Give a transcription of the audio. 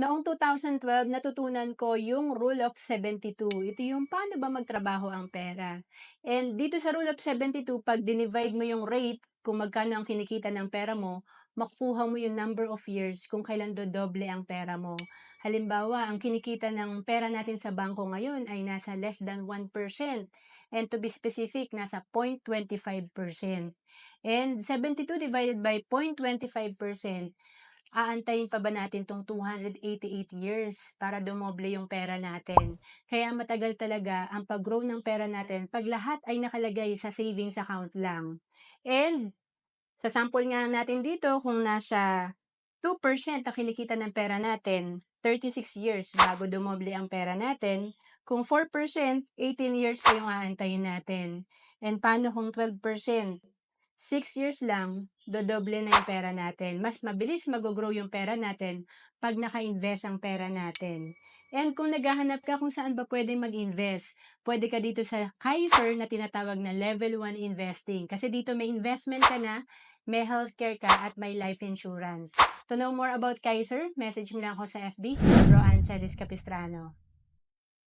Noong 2012, natutunan ko yung Rule of 72. Ito yung paano ba magtrabaho ang pera. And dito sa Rule of 72, pag dinivide mo yung rate, kung magkano ang kinikita ng pera mo, makukuha mo yung number of years kung kailan dodoble ang pera mo. Halimbawa, ang kinikita ng pera natin sa bangko ngayon ay nasa less than 1%. And to be specific, nasa 0.25%. And 72 divided by 0.25%, aantayin pa ba natin tong 288 years para dumoble yung pera natin. Kaya matagal talaga ang pag-grow ng pera natin pag lahat ay nakalagay sa savings account lang. And sa sample nga natin dito, kung nasa 2% ang kinikita ng pera natin, 36 years bago dumoble ang pera natin. Kung 4%, 18 years pa yung aantayin natin. And paano kung 12%? 6 years lang, dodoble na yung pera natin. Mas mabilis mag-grow yung pera natin pag naka-invest ang pera natin. And kung naghahanap ka kung saan ba pwedeng mag-invest, pwede ka dito sa Kaiser na tinatawag na Level 1 Investing. Kasi dito may investment ka na, may healthcare ka, at may life insurance. To know more about Kaiser, message mo lang ako sa FB, Bro Ancelis Capistrano.